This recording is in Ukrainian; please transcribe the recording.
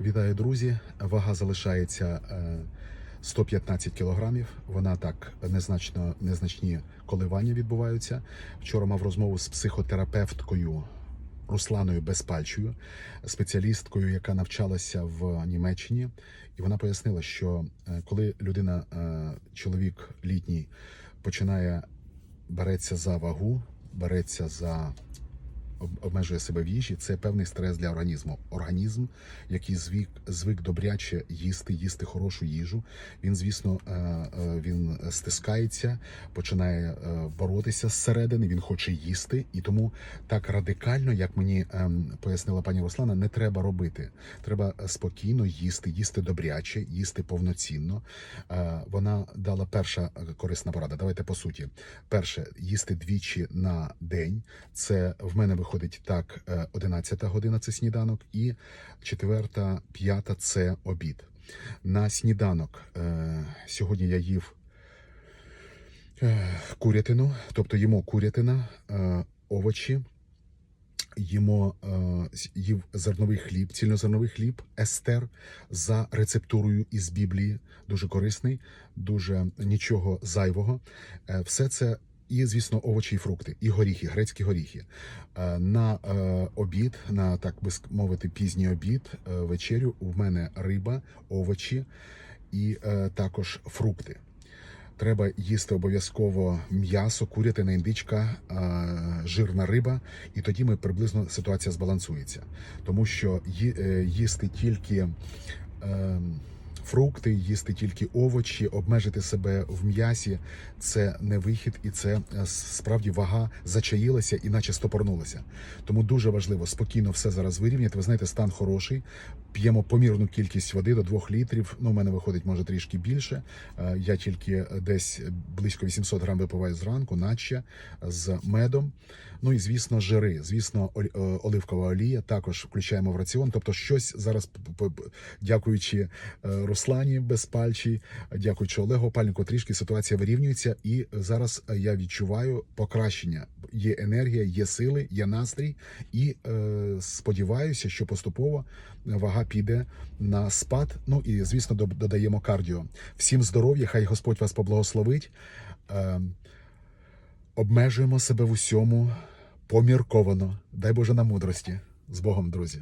Вітаю, друзі. Вага залишається е, 115 кілограмів. Вона так незначно незначні коливання відбуваються. Вчора мав розмову з психотерапевткою Русланою Безпальчою, спеціалісткою, яка навчалася в Німеччині, і вона пояснила, що е, коли людина, е, чоловік літній, починає береться за вагу, береться за обмежує себе в їжі, це певний стрес для організму. Організм, який звик, звик добряче їсти, їсти хорошу їжу. Він, звісно, е, е, він стискається, починає е, боротися зсередини. Він хоче їсти, і тому так радикально, як мені ем, пояснила пані Руслана, не треба робити. Треба спокійно їсти, їсти добряче, їсти повноцінно. Вона дала перша корисна порада. Давайте по суті. Перше, їсти двічі на день. Це в мене виходить так: е, 11 година це сніданок, і четверта, п'ята це обід. На сніданок е, сьогодні я їв е, курятину, тобто їмо курятина, е, овочі. Їмо е, їв зерновий хліб, цільнозерновий хліб, естер за рецептурою із Біблії. Дуже корисний, дуже нічого зайвого. Е, все це і, звісно, овочі і фрукти, і горіхи, грецькі горіхи. Е, на е, обід, на так би мовити, пізній обід, е, вечерю у мене риба, овочі і також фрукти. Треба їсти обов'язково м'ясо, курятина, індичка, жирна риба, і тоді ми приблизно ситуація збалансується. Тому що їсти тільки е, фрукти, їсти тільки овочі, обмежити себе в м'ясі це не вихід, і це е, справді вага зачаїлася і наче стопорнулася. Тому дуже важливо спокійно все зараз вирівняти. Ви знаєте, стан хороший. П'ємо помірну кількість води до 2 літрів. Ну, у мене виходить може трішки більше. Е, Я тільки десь близько 800 грам випиваю зранку, наче з медом. Ну і звісно, жири. Звісно, е, оливкова олія також включаємо в раціон. Тобто, щось зараз, дякуючи е, Руслані Безпальчій, дякуючи Олегу Пальнику, трішки ситуація вирівнюється, і зараз я відчуваю покращення. Є енергія, є сили, є настрій, і е, сподіваюся, що поступово вага піде на спад. Ну і звісно, додаємо кардіо. Всім здоров'я, хай Господь вас поблагословить. Е, обмежуємо себе в усьому помірковано. Дай Боже на мудрості. З Богом, друзі.